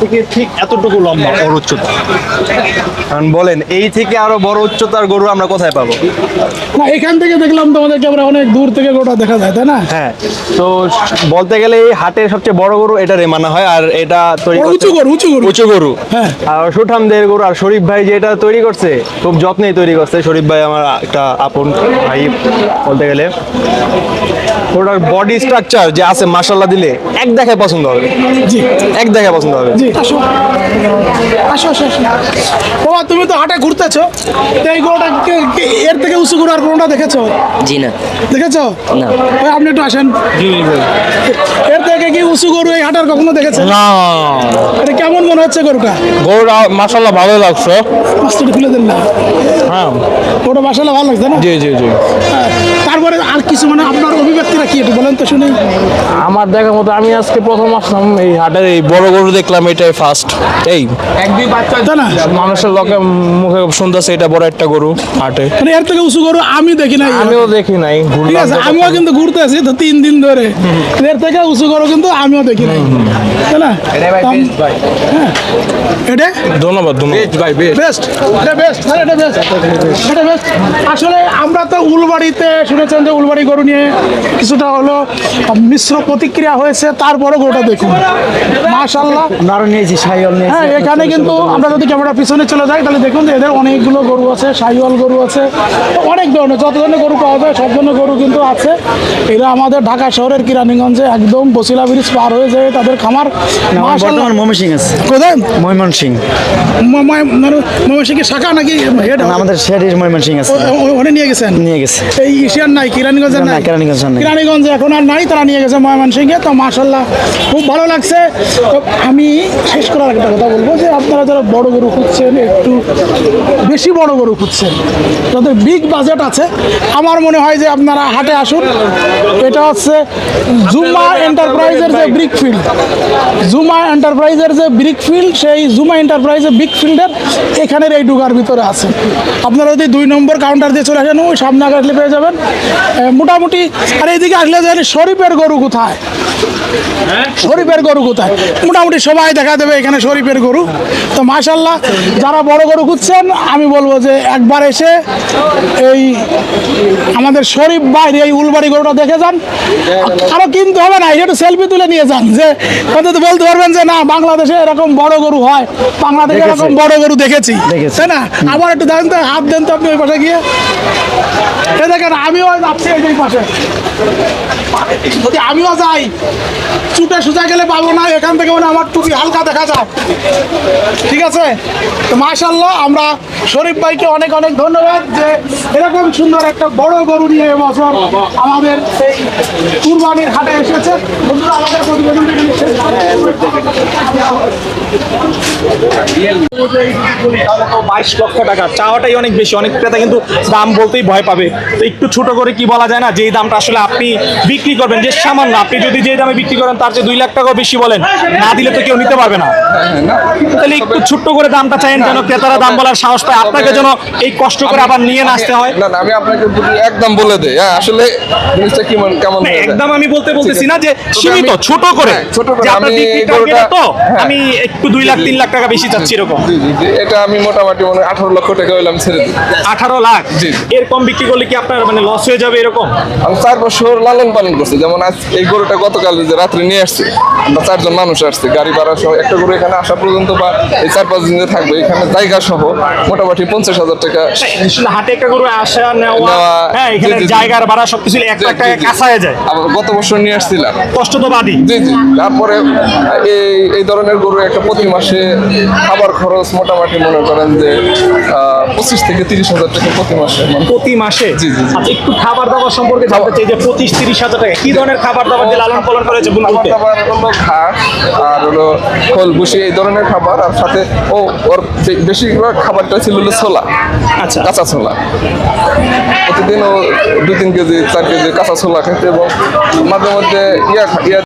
থেকে ঠিক এতটুকু লম্বা ওর উচ্চতা। এখন বলেন এই থেকে আরও বড় উচ্চতার গরু আমরা কোথায় পাবো? না এখান থেকে দেখলাম তোমাদের ক্যামেরা অনেক দূর থেকে গোটা দেখা যায় তাই না? হ্যাঁ তো বলতে গেলে এই হাটের সবচেয়ে বড় গরু এটা রেমানা হয় আর এটা তৈরি উঁচু গরু, উঁচু গরু। উঁচু গরু। হ্যাঁ। আর সুঠামদের গরু আর শরীফ ভাই যে এটা তৈরি করছে খুব যত্নেই তৈরি করছে। শরীফ ভাই আমার একটা আপন ভাই বলতে গেলে। ওটার বডি স্ট্রাকচার যে আছে মাসাল্লাহ দিলে এক দেখায় পছন্দ হবে। জি। এক দেখায় পছন্দ হবে। জি। আসো। আসো আসো বাবা তুমি তো হাটে ঘুরতেছো। তো এই গরুটা এর থেকে উঁচু গরু আর কোনটা দেখেছ? জি না। দেখেছ? না। ওই আপনি একটু আসেন। জি এর থেকে কি উঁচু গরু এই হাটার কখনো দেখেছেন? না। এটা কেমন মনে হচ্ছে গরুটা? গরুটা মাসাল্লাহ ভালো লাগছে। মাস্টার খুলে দেন না। হ্যাঁ। ওটা বাসালে ভালো লাগছে না? জি জি জি। হ্যাঁ। তারপরে আর কিছু মানে আপনার কি একটু বলেন তো শুনি। আমার দেখার মতো আমি আজকে প্রথম আসলাম এই হাটের এই বড় গরু দেখলাম এটাই ফার্স্ট এই না? মানুষের লোকে মুখে শুনতেছে এটা বড় একটা গরু হাটে। মানে এর থেকে উঁচু গরু আমি দেখি নাই। আমিও দেখি নাই ঠিক আছে আমিও কিন্তু ঘুরতে আছি তো তিন দিন ধরে। এর থেকে উঁচু গরু কিন্তু আমিও দেখি নাই। তাই না? হ্যাঁ। এটা? ধন্যবাদ ধন্যবাদ। ভাই বেশ বেস্ট এটা বেস্ট এটা বেস্ট এটা বেস্ট আসলে আমরা তো উলবাড়িতে শুনেছেন যে উলবাড়ি গরু নিয়ে কিছুটা হলো মিশ্র প্রতিক্রিয়া হয়েছে তারপরে গরুটা দেখুন। মাশাল্লাহ আরও নিয়েছি হ্যাঁ এখানে কিন্তু আমরা যদি ক্যামেরা পিছনে চলে যাই তাহলে দেখুন যে এদের অনেকগুলো গরু আছে সাইওয়াল গরু আছে অনেক ধরনের যত ধরনের গরু পাওয়া যায় সব ধরনের গরু কিন্তু আছে। এরা আমাদের ঢাকা শহরের কিরানীগঞ্জে একদম বসিলা ব্রিজ পার হয়ে যায় তাদের খামার। বর্তমান ময়মনসিং আছে। কোথায়? ময়মনসিং। ময়মনসিংহের শাখা নাকি হেড আমাদের শেরির ময়মনসিং আছে। ওখানে নিয়ে গেছেন? নিয়ে গেছে। এই এশিয়ান নাই কিরানীগঞ্জের নাই? কেরানীগঞ্জের নাই। কিরানীগঞ্জে এখন আর নাই, তারা নিয়ে গেছে ময়মনসিংহে। তো মাসাল্লাহ খুব ভালো লাগছে। তো আমি শেষ করার একটা কথা বলব যে আপনারা যারা বড় গরু খুঁজছেন, একটু বেশি বড় গরু খুঁজছেন। যাদের বিগ বাজেট আছে। আমার মনে হয় যে আপনারা হাটে আসুন। এটা হচ্ছে জুমা এন্টারপ্রাইজের যে ব্রিক ফিল্ড জুমা এন্টারপ্রাইজের যে ব্রিক ফিল্ড সেই জুমা এন্টারপ্রাইজের বিগ ফিল্ডের এখানের এই ডুগার ভিতরে আছে। আপনারা যদি দুই নম্বর কাউন্টার দিয়ে চলে আসেন ওই সামনে আসলে পেয়ে যাবেন। মোটামুটি আর এইদিকে আসলে জানি শরীফের গরু কোথায়? শরীফের গরু কোথায়? মোটামুটি সবাই দেখা দেবে এখানে শরীফের গরু। তো মাশাল্লাহ যারা বড় গরু খুঁজছেন আমি বলব যে একবার এসে এই আমাদের শরীফ বাইরে এই উলবাড়ি গরুটা দেখে যান। আরও কিনতে হবে না একটু সেলফি তুলে নিয়ে যান যে অন্তত বলতে পারবেন যে না বাংলাদেশে এরকম বড় গরু হয় বাংলাদেশে এরকম বড় গরু দেখেছি। তাই না? আবার একটু দেন তো হাত দেন তো আপনি ওই পাশে গিয়ে। দেখেন আমিও যাচ্ছি এই পাশে। যদি আমিও যাই চুটে সুজা গেলে পাবো না, এখান থেকে মানে আমার টুপি হালকা দেখা যায় ঠিক আছে? তো মাশাল্লাহ আমরা শরীফ ভাইকে অনেক অনেক ধন্যবাদ যে এরকম সুন্দর একটা বড় গরু নিয়ে এবছর আমাদের এই কুরবানির হাটে এসেছে। আমাদের প্রতিবেদনটা বাইশ লক্ষ টাকা। চাওয়াটাই অনেক বেশি অনেক ক্রেতা কিন্তু দাম বলতেই ভয় পাবে। তো একটু ছোট করে কি বলা যায় না যেই দামটা আসলে আপনি বিক্রি করবেন যে সামান্য আপনি যদি যে দামে বিক্রি করেন তার চেয়ে দুই লাখ টাকাও বেশি বলেন না দিলে তো কেউ নিতে পারবে না। তাহলে একটু ছোট্ট করে দামটা চাইেন যেন ক্রেতারা দাম বলার সাহস পায় আপনাকে যেন এই কষ্ট করে আবার নিয়ে আসতে হয়। না আমি আপনাকে একদম বলে দেই হ্যাঁ আসলে জিনিসটা কেমন কেমন না, হয়ে যায়। একদম আমি বলতে বলতেছি না যে সীমিত ছোট করে হ্যাঁ, ছোট করে যে আমি তো হ্যাঁ। আমি একটু দুই লাখ তিন লাখ টাকা বেশি চাচ্ছি এরকম। এটা আমি মোটামুটি মানে আঠারো লক্ষ টাকা হইলাম ছেড়ে দিই। আঠারো লাখ? জি। এর কম বিক্রি করলে কি আপনার মানে লস হয়ে যাবে এরকম? আমি চার বছর লালন পালন করছি। যেমন আজ এই গরুটা গতকাল যে রাত্রে নিয়ে আসছি আমরা চারজন মানুষ আসছি গাড়ি ভাড়া সহ একটা গরু এখানে আসা পর্যন্ত বা এই চার পাঁচ দিনে থাকবে এখানে জায়গা সহ মোটামুটি পঞ্চাশ হাজার টাকা হাটে একটা গরু আসা নেওয়া হ্যাঁ এখানে। জায়গার ভাড়া সবকিছু এক লাখ টাকা যায়। আবার গত বছর নিয়ে আসছিলাম। কষ্ট তো বাদই। জি জি। তারপরে এই এই ধরনের গরু একটা প্রতি মাসে খাবার খরচ মোটামুটি মনে করেন যে পঁচিশ থেকে তিরিশ হাজার টাকা প্রতি মাসে মানে প্রতি মাসে? জি, জি। আচ্ছা একটু খাবার দাবার সম্পর্কে জানতে চাই যে পঁচিশ তিরিশ হাজার টাকা কি ধরনের খাবার দাবার দিয়ে লালন পালন করেছে খাবার দাবার হলো ঘাস আর হলো খোল ভুসি এই ধরনের খাবার আর সাথে ও ওর বেশিরভাগ খাবারটা ছিল হলো ছোলা আচ্ছা। কাঁচা ছোলা। প্রতিদিন ও দু তিন কেজি চার কেজি কাঁচা ছোলা খেতে এবং মাঝে মধ্যে ইয়া ইয়া